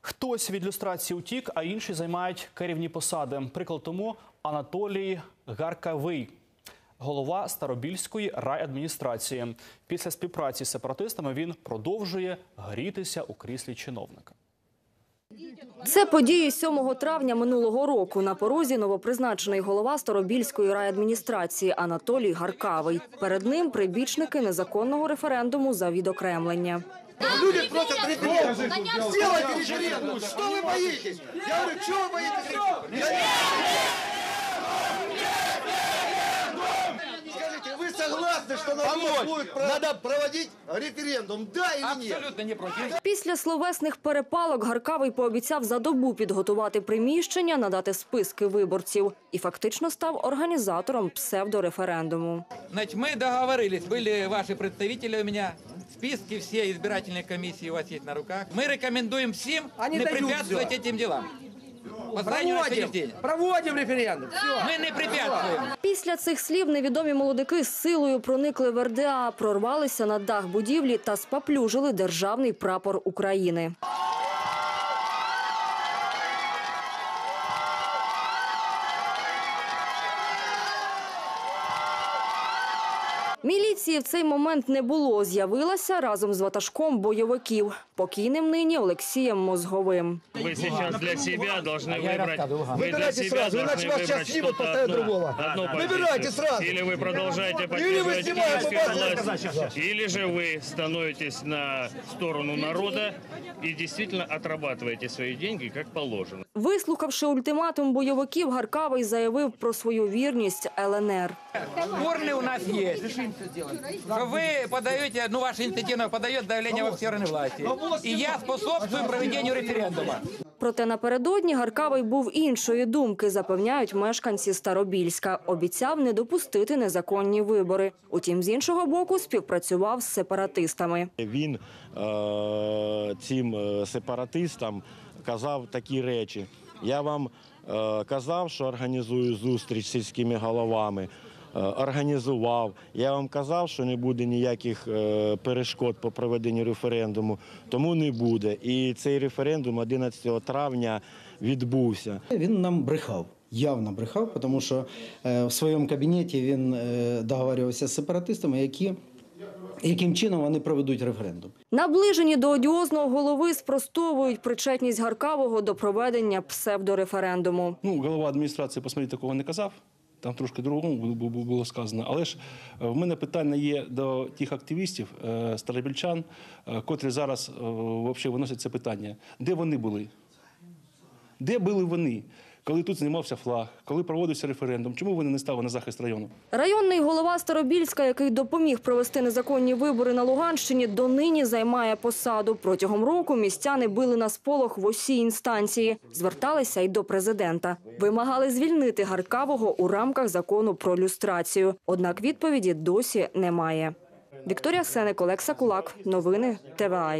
Хтось від люстрації утік, а інші займають керівні посади. Приклад тому Анатолій Гаркавий, голова Старобільської райадміністрації. Після співпраці з сепаратистами він продовжує грітися у кріслі чиновника. Це події 7 травня минулого року. На порозі новопризначений голова Старобільської райадміністрації Анатолій Гаркавий. Перед ним прибічники незаконного референдуму за відокремлення. Люди просят референдум. Сделайте референдум. Что вы боитесь? Я говорю, чего вы боитесь? Я- Скажите, вы согласны, что народ будет про- надо проводить референдум? Да или нет? Абсолютно не против. Після словесних перепалок Гаркавий пообіцяв за добу підготувати приміщення, надати списки виборців і фактично став організатором псевдореферендуму. Значит, мы договорились, были ваши представители у меня, списки все избирательные комиссии у вас есть на руках. Мы рекомендуем всем Они не дают препятствовать этим делам. По крайней мере, на Проводим, сегодняшний день. проводим референдум. Все. Мы не препятствуем. Після цих слів невідомі молодики з силою проникли в РДА, прорвалися на дах будівлі та спаплюжили державний прапор України. Міліції в цей момент не було. З'явилася разом з ватажком бойовиків, покійним нині Олексієм Мозговим. Вы сейчас для себя должны выбрать. Вы для Выбирайте себя сразу, должны иначе вас выбрать сейчас снимут, что-то поставят одно. другого. Одну Выбирайте позицию. сразу. Или вы продолжаете Или вы поддерживать снимаете, киевскую мы власть, или же вы становитесь на сторону народа и действительно отрабатываете свои деньги как положено. Вислухавши ультиматум бойовиків, Гаркавий заявив про свою вірність ЛНР. Урны у нас есть. Что вы подаете, ну, ваша инициатива подает давление во все органы власти. И я способствую проведению референдума. Проте напередодні Гаркавий був іншої думки, запевняють мешканці Старобільська. Обіцяв не допустити незаконні вибори. Утім, з іншого боку, співпрацював з сепаратистами. Він е, цим е, сепаратистам казав такі речі. Я вам е, казав, що організую зустріч з сільськими головами. Е, Організував. Я вам казав, що не буде ніяких е, перешкод по проведенню референдуму, тому не буде. І цей референдум 11 травня відбувся. Він нам брехав. Явно брехав, тому що е, в своєму кабінеті він договорювався з сепаратистами, які, яким чином вони проведуть референдум. Наближені до одіозного голови спростовують причетність Гаркавого до проведення псевдореферендуму. Ну, голова адміністрації, посмотрите, такого не казав. Там трошки другому бу- було сказано. Але ж е, в мене питання є до тих активістів, е, старобільчан, е, котрі зараз взагалі виносять це питання. Де вони були? Де були вони, коли тут знімався флаг, коли проводився референдум. Чому вони не стали на захист району? Районний голова Старобільська, який допоміг провести незаконні вибори на Луганщині, донині займає посаду. Протягом року містяни били на сполох в усі інстанції, зверталися й до президента. Вимагали звільнити Гаркавого у рамках закону про люстрацію. Однак відповіді досі немає. Вікторія Сеник, Олекса Кулак, новини ТВА.